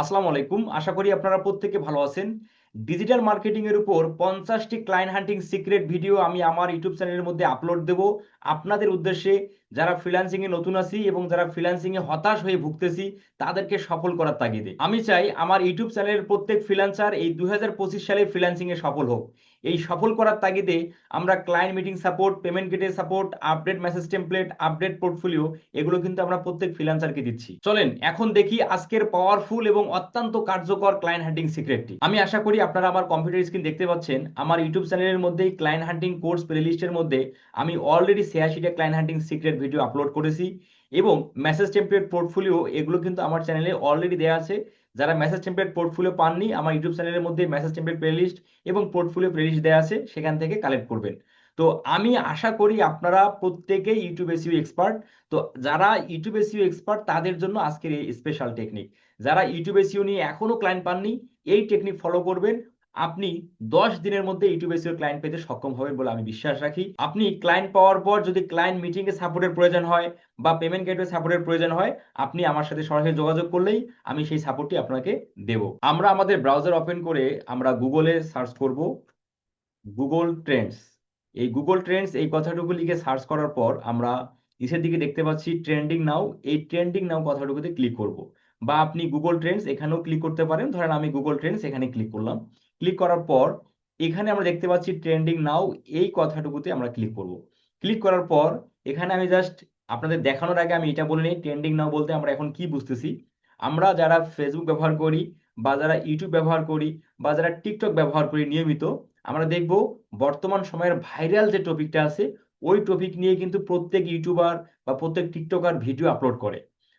আসসালামু আলাইকুম। আশা করি আপনারা প্রত্যেকে ভালো আছেন। ডিজিটাল মার্কেটিং এর উপর পঞ্চাশটি ক্লায়েন্ট হান্টিং সিক্রেট ভিডিও আমি আমার ইউটিউব চ্যানেলের মধ্যে আপলোড দেব। আপনাদের উদ্দেশ্যে যারা ফ্রিল্যান্সিং এ নতুন আছি এবং যারা ফ্রিল্যান্সিং এ হতাশ হয়ে ভুগতেছি, তাদেরকে সফল করার তাগিদে। আমি চাই আমার ইউটিউব চ্যানেলের প্রত্যেক ফ্রিল্যান্সার এই দু হাজার পঁচিশ সালে ফ্রিল্যান্সিং এ সফল হোক। এই সফল করার তাগিদে আমরা ক্লায়েন্ট মিটিং সাপোর্ট পেমেন্ট গেটের support update message template update portfolio এগুলো কিন্তু আমরা প্রত্যেক ফ্রিল্যান্সারকে দিচ্ছি। চলেন, এখন দেখি আজকের পাওয়ারফুল এবং অত্যন্ত কার্যকর ক্লায়েন্ট হান্টিং সিক্রেটটি আমি আশা করি আপনারা আমার কম্পিউটার স্ক্রিন দেখতে পাচ্ছেন, আমার ইউটিউব চ্যানেলের মধ্যেই ক্লায়েন্ট হান্টিং কোর্স প্লেলিস্টের মধ্যে আমি already ছিয়াশিটা client hunting secret video upload করেছি এবং মেসেজ টেমপ্লেট পোর্টফোলিও এগুলো কিন্তু আমার চ্যানেলে অলরেডি দেওয়া আছে। যারা মেসেজ টেমপ্লেট পোর্টফোলিও পাননি, আমার ইউটিউব চ্যানেলের মধ্যে মেসেজ টেমপ্লেট প্লেলিস্ট এবং পোর্টফোলিও প্লেলিস্ট দেওয়া আছে, সেখান থেকে কালেক্ট করবেন। তো আমি আশা করি আপনারা প্রত্যেকেই ইউটিউব এসিও এক্সপার্ট তো যারা ইউটিউব এসিও এক্সপার্ট তাদের জন্য আজকের এই স্পেশাল টেকনিক যারা ইউটিউব এসিও নিয়ে এখনও ক্লায়েন্ট পাননি, এই টেকনিক ফলো করবেন। আপনি দশ দিনের মধ্যে ইউটিউব এসিও ক্লায়েন্ট পেতে সক্ষম হবেন বলে আমি বিশ্বাস রাখি। আপনি ক্লায়েন্ট পাওয়ার পর যদি ক্লায়েন্ট মিটিং এ সাপোর্টের প্রয়োজন হয় বা পেমেন্ট গেটওয়ে সাপোর্টের প্রয়োজন হয়, আপনি আমার সাথে সরাসরি যোগাযোগ করলেই আমি সেই সাপোর্টটি আপনাকে দেব। আমরা আমাদের ব্রাউজার ওপেন করে আমরা গুগলে সার্চ করব গুগল ট্রেন্ডস এই গুগল ট্রেন্ডস এই কথাটুকু লিখে সার্চ করার পর আমরা নিচের দিকে দেখতে পাচ্ছি ট্রেন্ডিং নাও এই ট্রেন্ডিং নাও কথাটুকুতে ক্লিক করব। বা আপনি গুগল ট্রেন্ডস এখানেও ক্লিক করতে পারেন। ধরেন আমি গুগল ট্রেন্ডস এখানে ক্লিক করলাম। ক্লিক করার পর, এখানে আমরা দেখতে পাচ্ছি ট্রেন্ডিং নাও এই কথাটুকুতে আমরা ক্লিক করব। ক্লিক করার পর, এখানে আমি জাস্ট আপনাদের দেখানোর আগে আমি এটা বলে নিই ট্রেন্ডিং নাও বলতে আমরা এখন কি বুঝতেছি? আমরা যারা ফেসবুক ব্যবহার করি বা যারা ইউটিউব ব্যবহার করি বা যারা টিকটক ব্যবহার করি নিয়মিত, আমরা দেখব বর্তমান সময়ের ভাইরাল যে টপিকটা আছে, ওই টপিক নিয়ে কিন্তু প্রত্যেক ইউটিউবার বা প্রত্যেক টিকটকার ভিডিও আপলোড করে।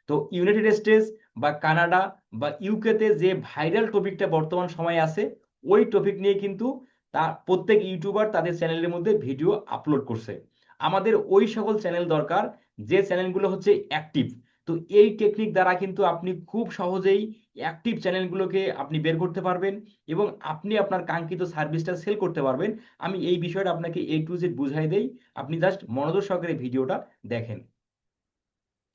তো ইউনাইটেড স্টেটস বা কানাডা বা ইউকেতে যে ভাইরাল টপিকটা বর্তমান সময়ে আছে ওই টপিক নিয়ে কিন্তু তা প্রত্যেক ইউটিউবার তাদের চ্যানেলের মধ্যে ভিডিও আপলোড করছে। আমাদের ওই সকল চ্যানেল দরকার, যে চ্যানেলগুলো হচ্ছে অ্যাক্টিভ তো এই টেকনিক দ্বারা কিন্তু আপনি খুব সহজেই অ্যাক্টিভ চ্যানেলগুলোকে আপনি বের করতে পারবেন এবং আপনি আপনার কাঙ্ক্ষিত সার্ভিসটা সেল করতে পারবেন। আমি এই বিষয়টা আপনাকে এ টু জেড বুঝাই দেই। আপনি জাস্ট মনোযোগ সহকারে ভিডিওটা দেখেন।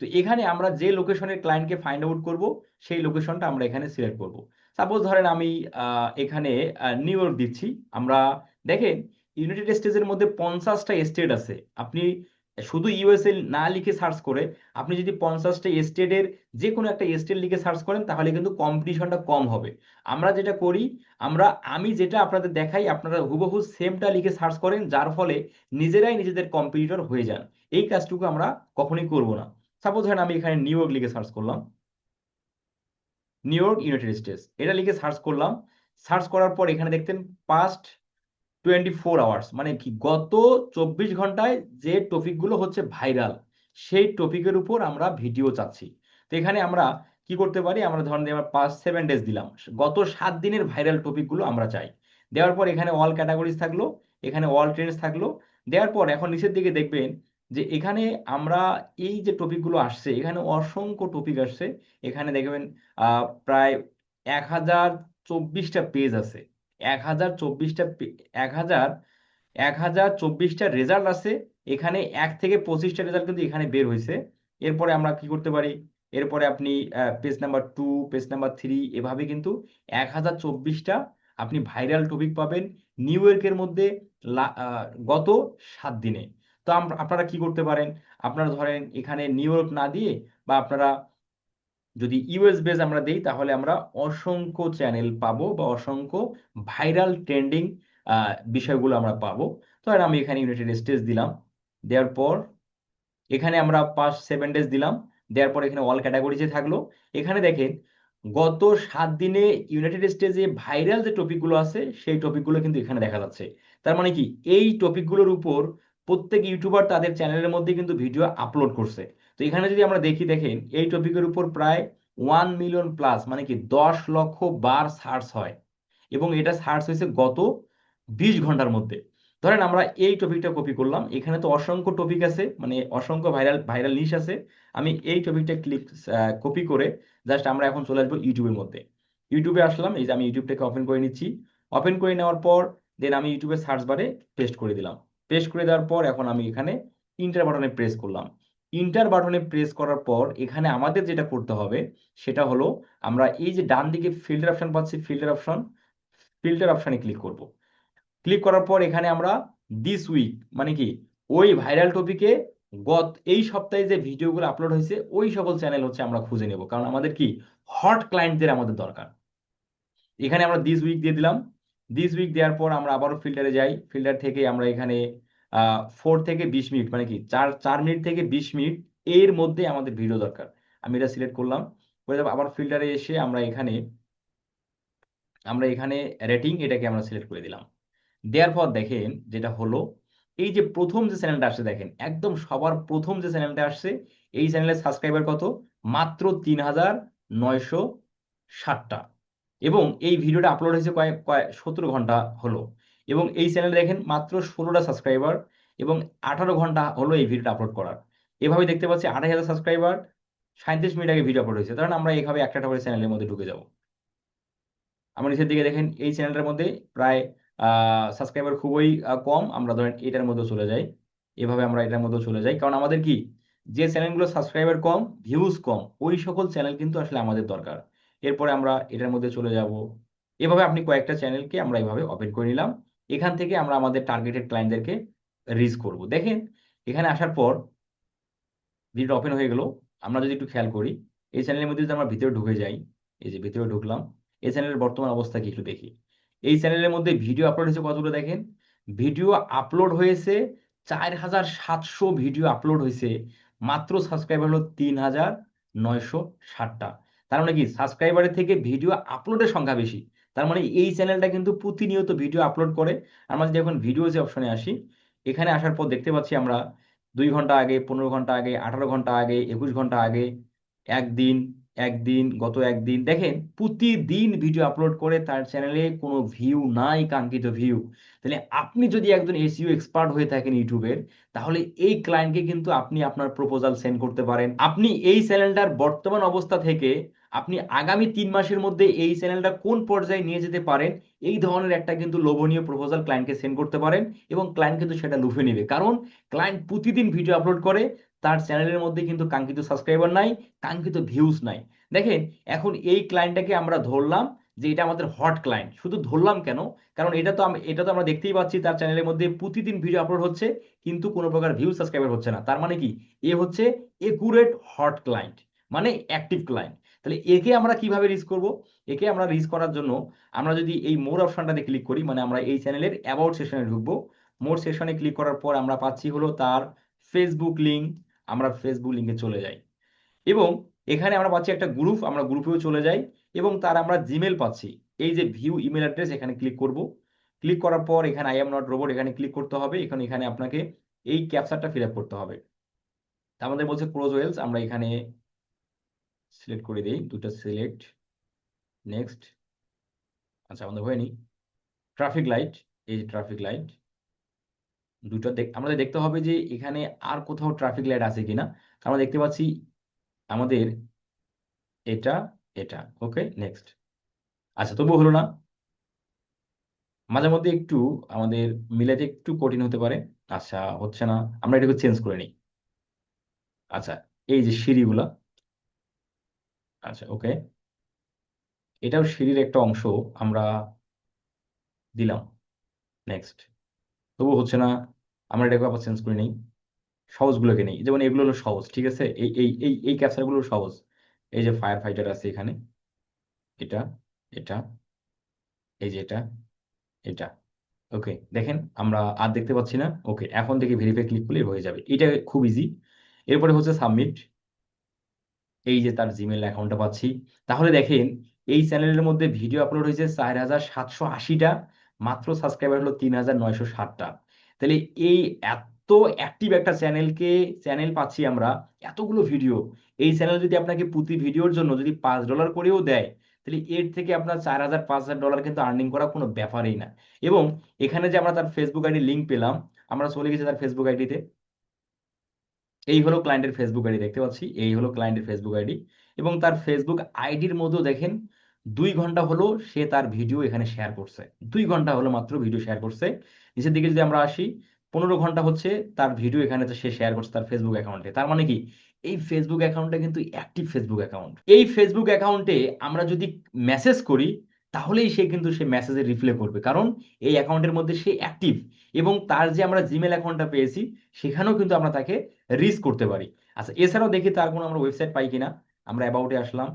তো এখানে আমরা যে লোকেশনের ক্লায়েন্টকে ফাইন্ড আউট করব, সেই লোকেশনটা আমরা এখানে সিলেক্ট করব। সাপোজ ধরেন আমি এখানে নিউ ইয়র্ক দিচ্ছি। আমরা দেখেন ইউনাইটেড স্টেটসের মধ্যে পঞ্চাশটা স্টেট আছে। আপনি শুধু ইউএসএ না লিখে সার্চ করে, আপনি যদি পঞ্চাশটা স্টেটের যে কোনো একটা স্টেট লিখে সার্চ করেন, তাহলে কিন্তু কম্পিটিশনটা কম হবে। আমরা যেটা করি, আমরা, আমি যেটা আপনাদের দেখাই, আপনারা হুবহু সেমটা লিখে সার্চ করেন, যার ফলে নিজেরাই নিজেদের কম্পিটিটর হয়ে যান। এই কাজটুকু আমরা কখনোই করব না। সাপোজ ধরেন আমি এখানে নিউ ইয়র্ক লিখে সার্চ করলাম। নিউ ইয়র্ক ইউনাইটেড স্টেটস এটা লিখে সার্চ করলাম। সার্চ করার পর এখানে দেখতেন পাস্ট টোয়েন্টি ফোর আওয়ার্স মানে কি? গত চব্বিশ ঘন্টায় যে টপিকগুলো হচ্ছে ভাইরাল সেই টপিকের উপর আমরা ভিডিও চাচ্ছি। তো এখানে আমরা কি করতে পারি? আমরা ধরেন আমরা পাঁচ সেভেন ডেজ দিলাম। গত সাত দিনের ভাইরাল টপিকগুলো আমরা চাই। দেওয়ার পর এখানে অল ক্যাটাগরিজ থাকল, এখানে অল ট্রেন্ডস থাকল। দেওয়ার পর এখন নিচের দিকে দেখবেন যে এখানে আমরা এই যে টপিকগুলো আসছে, এখানে অসংখ্য টপিক আসছে। এখানে দেখবেন প্রায় এক হাজার চব্বিশটা পেজ আছে। এক হাজার চব্বিশটা এক হাজার এক হাজার চব্বিশটা রেজাল্ট আছে। এখানে এক থেকে পঁচিশটা রেজাল্ট কিন্তু এখানে বের হয়েছে এরপরে আমরা কি করতে পারি? এরপরে আপনি page number two page number three এভাবে কিন্তু এক হাজার চব্বিশটা আপনি ভাইরাল টপিক পাবেন নিউ ইয়র্কের মধ্যে গত সাত দিনে। তো আপনারা কি করতে পারেন? আপনারা ধরেন এখানে নিউ ইয়র্ক না দিয়ে বা আপনারা যদি ইউএস বেস আমরা দেই, তাহলে আমরা অসংখ্য চ্যানেল পাবো বা অসংখ্য ভাইরাল ট্রেন্ডিং বিষয়গুলো আমরা পাবো। আর আমি এখানে ইউনাইটেড স্টেটস দিলাম। দেওয়ার পর এখানে আমরা পাঁচ সেভেন ডেজ দিলাম। দেওয়ার পর এখানে অল ক্যাটাগরিজে থাকল। এখানে দেখেন, গত সাত দিনে ইউনাইটেড স্টেটসে ভাইরাল যে টপিকগুলো আছে, সেই টপিকগুলো কিন্তু এখানে দেখা যাচ্ছে। তার মানে কি? এই টপিকগুলোর উপর প্রত্যেক ইউটিউবার তাদের চ্যানেলের মধ্যে কিন্তু ভিডিও আপলোড করছে। তো এখানে যদি আমরা দেখি, দেখেন, এই টপিকের উপর প্রায় ওয়ান মিলিয়ন প্লাস মানে কি দশ লক্ষ বার সার্চ হয়। এবং এটা সার্চ হয়েছে গত বিশ ঘণ্টার মধ্যে। ধরেন আমরা এই টপিকটা কপি করলাম। এখানে তো অসংখ্য টপিক আছে মানে অসংখ্য ভাইরাল ভাইরাল নিশ আছে। আমি এই টপিকটা ক্লিক কপি করে জাস্ট আমরা এখন চলে আসব ইউটিউবের মধ্যে। ইউটিউবে আসলাম, এই যে আমি ইউটিউবটাকে ওপেন করে নিচ্ছি। ওপেন করে নেওয়ার পর দেন আমি ইউটিউবের সার্চ বারে পেস্ট করে দিলাম। পেস্ট করে দেওয়ার পর এখন আমি এখানে ইন্টার বাটনে প্রেস করলাম। ইন্টার বাটনে প্রেস করার পর এখানে আমাদের যেটা করতে হবে, সেটা হলো আমরা এই যে ডান দিকে ফিল্টার অপশন পাচ্ছি ফিল্টার অপশন ফিল্টার অপশনে ক্লিক করব। ক্লিক করার পর এখানে আমরা দিস উইক মানে কি, ওই ভাইরাল টপিকে গত এই সপ্তাহে যে ভিডিওগুলো আপলোড হয়েছে, ওই সকল চ্যানেল হচ্ছে আমরা খুঁজে নেব। কারণ আমাদের কি হট ক্লায়েন্টদের আমাদের দরকার। এখানে আমরা দিস উইক দিয়ে দিলাম। দিস উইক দেওয়ার পর আমরা আবারও ফিল্টারে যাই। ফিল্টার থেকে আমরা এখানে ফোর থেকে বিশ মিনিট মানে কি, চার চার মিনিট থেকে বিশ মিনিট এর মধ্যে আমাদের ভিডিও দরকার। আমি এটা সিলেক্ট করলাম। করে আবার ফিল্টারে এসে আমরা এখানে আমরা এখানে রেটিং এটাকে আমরা সিলেক্ট করে দিলাম। দেওয়ার পর দেখেন যেটা হলো, এই যে প্রথম যে চ্যানেলটা আসছে, দেখেন, একদম সবার প্রথম যে চ্যানেলটা আসছে, এই চ্যানেলের সাবস্ক্রাইবার কত? মাত্র তিন হাজার নয়শো ষাটটা। এবং এই ভিডিওটা আপলোড হয়েছে কয়েক কয়েক সতেরো ঘণ্টা হলো। এবং এই চ্যানেলে দেখেন মাত্র ষোলোটা সাবস্ক্রাইবার এবং আঠারো ঘণ্টা হলো এই ভিডিওটা আপলোড করার। এভাবে দেখতে পাচ্ছি আঠাশ হাজার সাবস্ক্রাইবার সাঁত্রিশ মিনিট আগে ভিডিও আপলোড হয়েছে। কারণ আমরা এইভাবে একটা করে চ্যানেলের মধ্যে ঢুকে যাব। আমার নিচের দিকে দেখেন এই চ্যানেলটার মধ্যে প্রায় সাবস্ক্রাইবার খুবই কম। আমরা ধরেন এটার মধ্যে চলে যাই। এভাবে আমরা এটার মধ্যে চলে যাই। কারণ আমাদের কি? যে চ্যানেলগুলো সাবস্ক্রাইবার কম ভিউজ কম, ওই সকল চ্যানেল কিন্তু আসলে আমাদের দরকার। এরপরে আমরা এটার মধ্যে চলে যাব। এভাবে আপনি কয়েকটা চ্যানেলকে আমরা এভাবে ওপেন করে নিলাম। এখান থেকে আমরা আমাদের টার্গেটেড ক্লায়েন্টদেরকে রিচ করব। দেখেন, এখানে আসার পর ভিডিওটা ওপেন হয়ে গেল। আমরা যদি একটু খেয়াল করি, এই চ্যানেলের মধ্যে যদি আমরা ভিতরে ঢুকে যাই, এই যে ভিতরে ঢুকলাম, এই চ্যানেলের বর্তমান অবস্থা কি একটু দেখি। এই চ্যানেলের মধ্যে ভিডিও আপলোড হয়েছে কতগুলো দেখেন? ভিডিও আপলোড হয়েছে চার হাজার সাতশো ভিডিও আপলোড হয়েছে। মাত্র সাবস্ক্রাইবার হলো তিন হাজার নয়শো ষাটটা। তার মানে কি? সাবস্ক্রাইবারের থেকে ভিডিও আপলোডের সংখ্যা বেশি। তার মানে এই চ্যানেলটা কিন্তু প্রতিনিয়ত ভিডিও আপলোড করে। আমরা যদি এখন ভিডিও যে অপশনে আসি, এখানে আসার পর দেখতে পাচ্ছি আমরা দুই ঘণ্টা আগে, পনেরো ঘণ্টা আগে, আঠারো ঘণ্টা আগে, একুশ ঘণ্টা আগে, একদিন একদিন, গত একদিন, দেখেন প্রতিদিন ভিডিও আপলোড করে তার চ্যানেলে কোনো ভিউ নাই, কাঙ্ক্ষিত ভিউ তাহলে আপনি যদি একজন এসইও এক্সপার্ট হয়ে থাকেন ইউটিউবের তাহলে এই ক্লায়েন্টকে কিন্তু আপনি আপনার প্রপোজাল সেন্ড করতে পারেন। আপনি এই চ্যানেলটার বর্তমান অবস্থা থেকে আপনি আগামী তিন মাসের মধ্যে এই চ্যানেলটা কোন পর্যায়ে নিয়ে যেতে পারেন, এই ধরনের একটা কিন্তু লোভনীয় প্রপোজাল ক্লায়েন্টকে সেন্ড করতে পারেন এবং ক্লায়েন্ট কিন্তু সেটা লুফে নেবে। কারণ ক্লায়েন্ট প্রতিদিন ভিডিও আপলোড করে তার চ্যানেলের মধ্যে কিন্তু কাঙ্ক্ষিত সাবস্ক্রাইবার নাই, কাঙ্ক্ষিত ভিউজ নাই। দেখেন, এখন এই ক্লায়েন্টটাকে আমরা ধরলাম যে এটা আমাদের হট ক্লায়েন্ট শুধু ধরলাম কেন? কারণ এটা তো এটা তো আমরা দেখতেই পাচ্ছি তার চ্যানেলের মধ্যে প্রতিদিন ভিডিও আপলোড হচ্ছে, কিন্তু কোনো প্রকার ভিউ সাবস্ক্রাইবার হচ্ছে না। তার মানে কি? এ হচ্ছে একুরেট হট ক্লায়েন্ট মানে অ্যাক্টিভ ক্লায়েন্ট তাহলে একে আমরা কীভাবে রিচ করব? একে আমরা রিচ করার জন্য আমরা যদি এই মোর অপশনটাতে ক্লিক করি মানে আমরা এই চ্যানেলের অ্যাবাউট সেশনে ঢুকবো। মোর সেশনে ক্লিক করার পর আমরা পাচ্ছি হলো তার ফেসবুক লিঙ্ক আমরা ফেসবুক লিঙ্কে চলে যাই। এবং এখানে আমরা পাচ্ছি একটা গ্রুপ আমরা গ্রুপেও চলে যাই এবং তার আমরা জিমেল পাচ্ছি। এই যে ভিউ ইমেল অ্যাড্রেস এখানে ক্লিক করব। ক্লিক করার পর এখানে আই এম নট রোবট এখানে ক্লিক করতে হবে। এখানে এখানে আপনাকে এই ক্যাপচারটা ফিল আপ করতে হবে। আমাদের বলছে ক্লোজ ওয়েলস আমরা এখানে সিলেক্ট করে দিই। দুটো সিলেক্ট নেক্সট আচ্ছা আমাদের হয়নি। ট্রাফিক লাইট এই যে ট্রাফিক লাইট দুটো আমাদের দেখতে হবে যে এখানে আর কোথাও ট্রাফিক লাইট আছে কিনা। আমরা দেখতে পাচ্ছি আমাদের এটা এটা। ওকে নেক্সট আচ্ছা তবু হলো না। মাঝে মধ্যে একটু আমাদের মিলাতে একটু কঠিন হতে পারে। আচ্ছা হচ্ছে না। আমরা এটাকে চেঞ্জ করে নিই। আচ্ছা এই যে সিঁড়িগুলা। আচ্ছা ওকে এটাও সিঁড়ির একটা অংশ আমরা দিলাম। নেক্সট তবু হচ্ছে না। আমরা এটাকে আবার চেঞ্জ করে নিই। সহজগুলোকে নেই। যেমন এগুলো হলো সহজ, ঠিক আছে? এই এই এই এই ক্যাপচারগুলো সহজ। এই যে ফায়ার ফাইটার আছে এখানে, এটা এটা, এই যে এটা এটা। ওকে দেখেন, আমরা আর দেখতে পাচ্ছি না। ওকে এখন থেকে ভেরিফাই ক্লিক করলে হয়ে যাবে। এটা খুব ইজি এরপরে হচ্ছে সাবমিট এই যে তার জিমেল অ্যাকাউন্টটা পাচ্ছি। তাহলে দেখেন, এই চ্যানেলের মধ্যে ভিডিও আপলোড হয়েছে চার হাজার সাতশো আশিটা, মাত্র সাবস্ক্রাইবার হলো তিন হাজার নয়শো ষাটটা। তাহলে এই এত অ্যাক্টিভ একটা চ্যানেলকে চ্যানেল পাচ্ছি আমরা, এতগুলো ভিডিও এই চ্যানেল যদি আপনাকে প্রতি ভিডিওর জন্য যদি পাঁচ ডলার করেও দেয়, তাহলে এর থেকে আপনার চার হাজার, পাঁচ হাজার ডলার কিন্তু আর্নিং করা কোনো ব্যাপারই না। এবং এখানে যে আমরা তার ফেসবুক আইডি লিঙ্ক পেলাম, আমরা চলে গেছি তার ফেসবুক আইডিতে এই হলো ক্লায়েন্টের ফেসবুক আইডি দেখতে পাচ্ছি? এই হলো ক্লায়েন্টের ফেসবুক আইডি এবং তার ফেসবুক আইডির মধ্যেও দেখেন দুই ঘণ্টা হলো সে তার ভিডিও এখানে শেয়ার করছে। দুই ঘণ্টা হলো মাত্র ভিডিও শেয়ার করছে। নিচের দিকে যদি আমরা আসি, পনেরো ঘণ্টা হচ্ছে তার ভিডিও এখানে সে শেয়ার করছে তার ফেসবুক অ্যাকাউন্টে তার মানে কি? এই ফেসবুক অ্যাকাউন্টটা কিন্তু অ্যাক্টিভ ফেসবুক অ্যাকাউন্ট এই ফেসবুক অ্যাকাউন্টে আমরা যদি মেসেজ করি, তাহলেই সে কিন্তু সে মেসেজে রিপ্লে করবে। কারণ এই অ্যাকাউন্টের মধ্যে সে অ্যাক্টিভ এবং তার যে আমরা জিমেল অ্যাকাউন্টটা পেয়েছি, সেখানেও কিন্তু আমরা তাকে রিচ করতে পারি। আচ্ছা এছাড়াও দেখি তার কোনো আমরা ওয়েবসাইট পাই কিনা। আমরা অ্যাবাউটে আসলাম।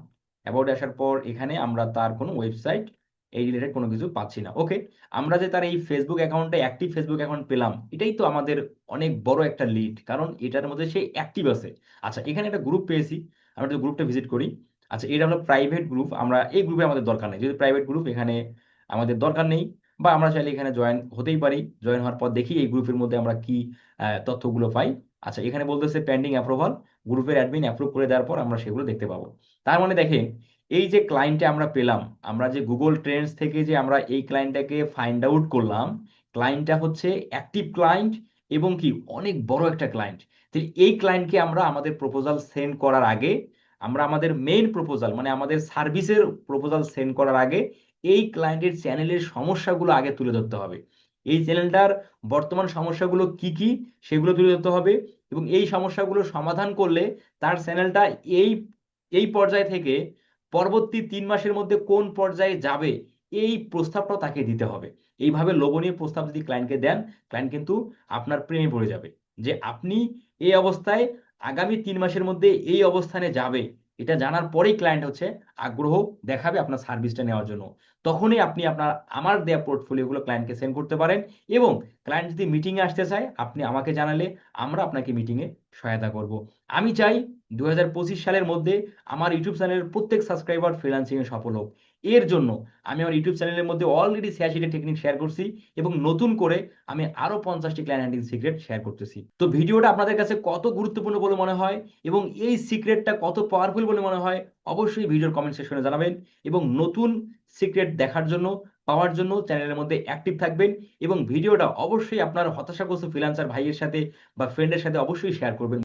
অ্যাবাউটে আসার পর এখানে আমরা তার কোনো ওয়েবসাইট এই রিলেটেড কোনো কিছু পাচ্ছি না। ওকে আমরা যে তার এই ফেসবুক অ্যাকাউন্টে অ্যাক্টিভ ফেসবুক অ্যাকাউন্ট পেলাম, এটাই তো আমাদের অনেক বড় একটা লিড কারণ এটার মধ্যে সে অ্যাক্টিভ আছে। আচ্ছা এখানে একটা গ্রুপ পেয়েছি, আমরা যদি গ্রুপটা ভিজিট করি। আচ্ছা এটা হলো প্রাইভেট গ্রুপ আমরা এই গ্রুপে আমাদের দরকার নেই। যদি প্রাইভেট গ্রুপ এখানে আমাদের দরকার নেই, বা আমরা চাইলে এখানে জয়েন হতেই পারি। জয়েন হওয়ার পর দেখি এই গ্রুপের মধ্যে আমরা কি তথ্যগুলো পাই। আচ্ছা এখানে বলতেছে পেন্ডিং অ্যাপ্রুভাল গ্রুপের অ্যাডমিন অ্যাপ্রুভ করে দেওয়ার পর আমরা সেগুলো দেখতে পাবো। তার মানে দেখেন এই যে ক্লায়েন্টে আমরা পেলাম, আমরা যে গুগল ট্রেন্ডস থেকে যে আমরা এই ক্লায়েন্টটাকে ফাইন্ড আউট করলাম ক্লায়েন্টটা হচ্ছে অ্যাক্টিভ ক্লায়েন্ট এবং কি অনেক বড় একটা ক্লায়েন্ট তো এই ক্লায়েন্টকে আমরা আমাদের প্রপোজাল সেন্ড করার আগে, আমরা আমাদের মেইন প্রপোজাল মানে আমাদের সার্ভিসের প্রপোজাল সেন্ড করার আগে, এই ক্লায়েন্টের চ্যানেলের সমস্যাগুলো আগে তুলে ধরতে হবে। এই চ্যানেলটার বর্তমান সমস্যাগুলো কি কি? সেগুলো তুলে ধরতে হবে এবং এই সমস্যাগুলো সমাধান করলে তার চ্যানেলটা এই এই পর্যায় থেকে পরবর্তী তিন মাসের মধ্যে কোন পর্যায়ে যাবে এই প্রস্তাবটা তাকে দিতে হবে। এইভাবে লোভনীয় প্রস্তাব যদি ক্লায়েন্টকে দেন ক্লায়েন্ট কিন্তু আপনার প্রেমে পড়ে যাবে যে আপনি এই অবস্থায় আগামী তিন মাসের মধ্যে এই অবস্থানে যাবে। এটা জানার পরেই ক্লায়েন্ট হচ্ছে, আগ্রহ দেখাবে আপনার সার্ভিসটা নেওয়ার জন্য। তখনই আপনি আপনার, আমার দেওয়া পোর্টফোলিওগুলো ক্লায়েন্টকে সেন্ড করতে পারেন এবং ক্লায়েন্ট যদি মিটিংয়ে আসতে চায়, আপনি আমাকে জানালে আমরা আপনাকে মিটিংয়ে সহায়তা করব। আমি চাই দু হাজার পঁচিশ সালের মধ্যে আমার ইউটিউব চ্যানেলের প্রত্যেক সাবস্ক্রাইবার ফ্রিলান্সিংয়ে সফল হোক। এর জন্য আমি আমার ইউটিউব চ্যানেলের মধ্যে অলরেডি শেয়ারশিটের টেকনিক শেয়ার করছি এবং নতুন করে আমি আরও পঞ্চাশটি ক্লায়েন্ট হ্যান্ডিং সিক্রেট শেয়ার করতেছি। তো ভিডিওটা আপনাদের কাছে কত গুরুত্বপূর্ণ বলে মনে হয় এবং এই সিক্রেটটা কত পাওয়ারফুল বলে মনে হয় অবশ্যই ভিডিওর কমেন্ট সেকশনে জানাবেন এবং নতুন সিক্রেট দেখার জন্য, পাওয়ার জন্য চ্যানেলের মধ্যে অ্যাক্টিভ থাকবেন এবং ভিডিওটা অবশ্যই আপনার হতাশাগ্রস্ত ফ্রিল্যান্সার ভাইয়ের সাথে বা ফ্রেন্ডের সাথে অবশ্যই শেয়ার করবেন।